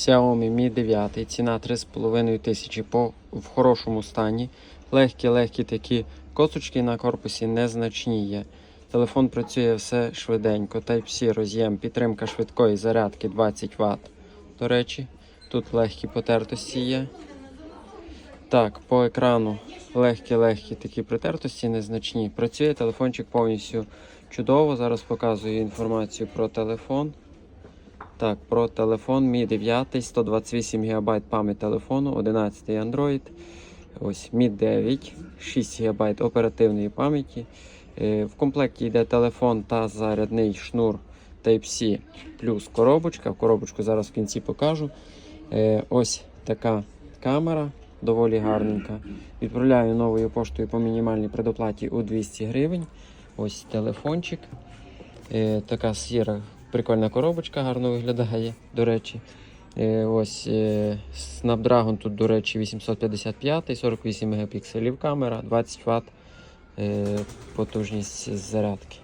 Xiaomi Mi 9, ціна 3,5 тисячі по в хорошому стані. Легкі-легкі такі косочки на корпусі незначні є. Телефон працює все швиденько. Type-C роз'єм, підтримка швидкої зарядки 20 Вт. До речі, тут легкі потертості є. Так, по екрану легкі-легкі такі притертості незначні. Працює телефончик повністю чудово. Зараз показую інформацію про телефон. Так, про телефон Mi 9, 128 ГБ пам'ять телефону, 11 Android. Ось Mi 9, 6 ГБ оперативної пам'яті. Е, В комплекті йде телефон та зарядний шнур Type-C плюс коробочка. Коробочку зараз в кінці покажу. Е, Ось така камера, доволі гарненька. Відправляю новою поштою по мінімальній предоплаті у 200 гривень. Ось телефончик. Е, така сіра прикольна коробочка, гарно виглядає, до речі. Е, ось е, Snapdragon тут, до речі, 855, 48 мегапікселів камера, 20 Вт е, потужність зарядки.